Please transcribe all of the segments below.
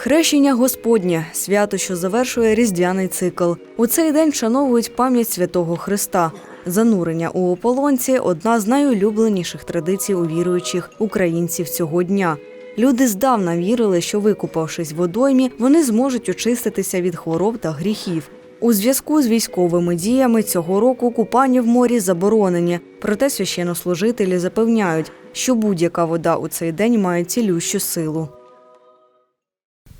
Хрещення Господнє свято, що завершує різдвяний цикл. У цей день вшановують пам'ять святого Христа. Занурення у ополонці одна з найулюбленіших традицій у віруючих українців цього дня. Люди здавна вірили, що викупавшись в водоймі, вони зможуть очиститися від хвороб та гріхів. У зв'язку з військовими діями цього року купання в морі заборонені. Проте священнослужителі запевняють, що будь-яка вода у цей день має цілющу силу.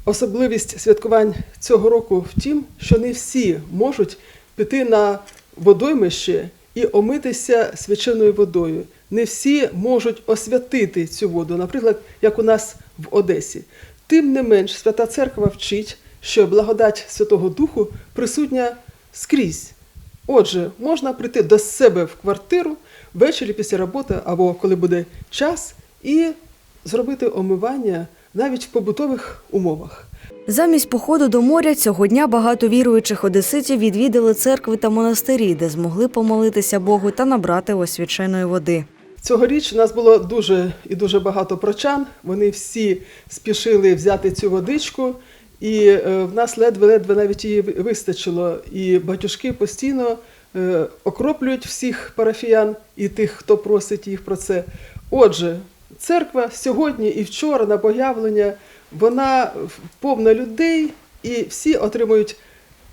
Особливість святкувань цього року в тім, що не всі можуть піти на водоймище і омитися свяченою водою. Не всі можуть освятити цю воду, наприклад, як у нас в Одесі. Тим не менш, Свята Церква вчить, що благодать Святого Духу присутня скрізь. Отже, можна прийти до себе в квартиру ввечері після роботи або коли буде час, і зробити омивання навіть в побутових умовах. Замість походу до моря цього дня багато віруючих одеситів відвідали церкви та монастирі, де змогли помолитися Богу та набрати освяченої води. Цьогоріч у нас було дуже і дуже багато прочан. Вони всі спішили взяти цю водичку, і е, в нас ледве-ледве навіть її вистачило. І батюшки постійно е, окроплюють всіх парафіян і тих, хто просить їх про це. Отже, церква сьогодні і вчора на появлення, вона повна людей, і всі отримують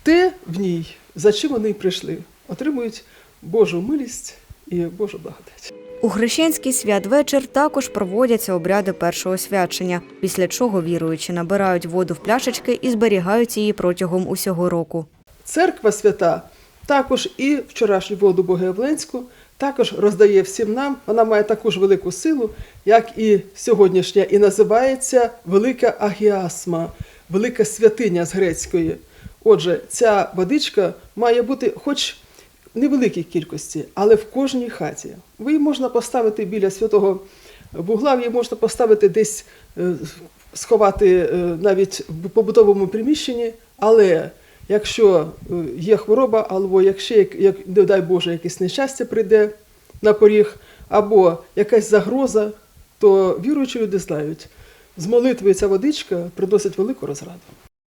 те в ній, за чим вони прийшли. Отримують Божу милість і Божу благодать. У хрещенський святвечір також проводяться обряди першого свячення, після чого віруючі набирають воду в пляшечки і зберігають її протягом усього року. Церква свята також і вчорашню воду Богоявленську також роздає всім нам. Вона має таку ж велику силу, як і сьогоднішня, і називається Велика Агіасма, велика святиня з грецької. Отже, ця водичка має бути хоч невеликій кількості, але в кожній хаті. Ви її можна поставити біля святого вугла, її можна поставити десь е, сховати е, навіть в побутовому приміщенні, але якщо е, є хвороба, або якщо, як, не дай Боже, якесь нещастя прийде на поріг, або якась загроза, то віруючі люди знають, з молитвою ця водичка приносить велику розраду.